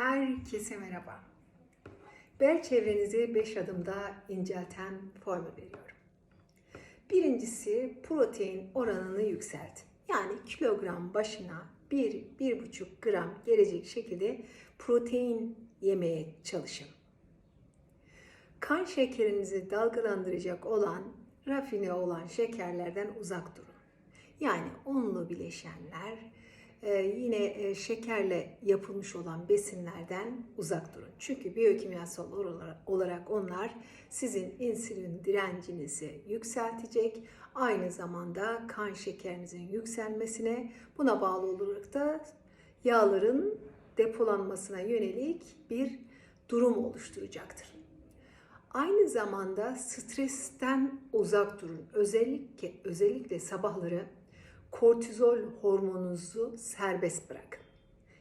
Herkese merhaba. Bel çevrenizi 5 adımda incelten formül veriyorum. Birincisi protein oranını yükseltin. Yani kilogram başına 1-1,5 gram gelecek şekilde protein yemeye çalışın. Kan şekerinizi dalgalandıracak olan rafine olan şekerlerden uzak durun. Yani unlu bileşenler, yine e, şekerle yapılmış olan besinlerden uzak durun. Çünkü biyokimyasal olarak onlar sizin insülin direncinizi yükseltecek. Aynı zamanda kan şekerinizin yükselmesine buna bağlı olarak da yağların depolanmasına yönelik bir durum oluşturacaktır. Aynı zamanda stresten uzak durun. Özellikle özellikle sabahları kortizol hormonunuzu serbest bırakın.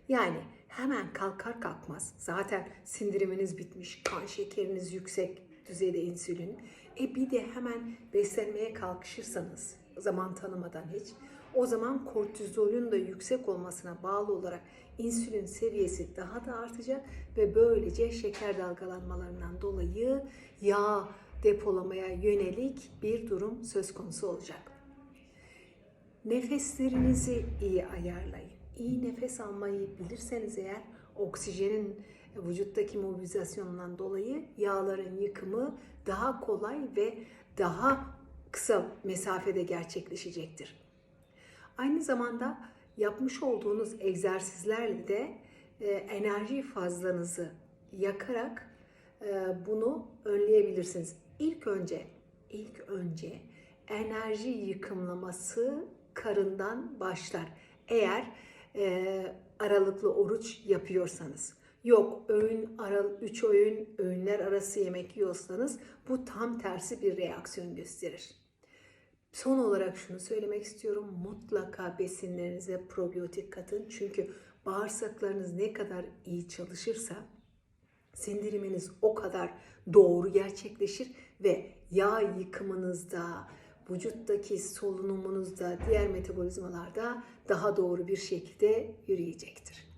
Yani hemen kalkar kalkmaz zaten sindiriminiz bitmiş, kan şekeriniz yüksek düzeyde insülin. E bir de hemen beslenmeye kalkışırsanız zaman tanımadan hiç o zaman kortizolün de yüksek olmasına bağlı olarak insülin seviyesi daha da artacak ve böylece şeker dalgalanmalarından dolayı yağ depolamaya yönelik bir durum söz konusu olacak. Nefeslerinizi iyi ayarlayın. İyi nefes almayı bilirseniz eğer oksijenin vücuttaki mobilizasyonundan dolayı yağların yıkımı daha kolay ve daha kısa mesafede gerçekleşecektir. Aynı zamanda yapmış olduğunuz egzersizlerle de e, enerji fazlanızı yakarak e, bunu önleyebilirsiniz. İlk önce ilk önce enerji yıkımlaması karından başlar. Eğer e, aralıklı oruç yapıyorsanız. Yok öğün aral 3 öğün öğünler arası yemek yiyorsanız bu tam tersi bir reaksiyon gösterir. Son olarak şunu söylemek istiyorum. Mutlaka besinlerinize probiyotik katın. Çünkü bağırsaklarınız ne kadar iyi çalışırsa sindiriminiz o kadar doğru gerçekleşir ve yağ yıkımınızda, vücuttaki solunumunuzda, diğer metabolizmalarda daha doğru bir şekilde yürüyecektir.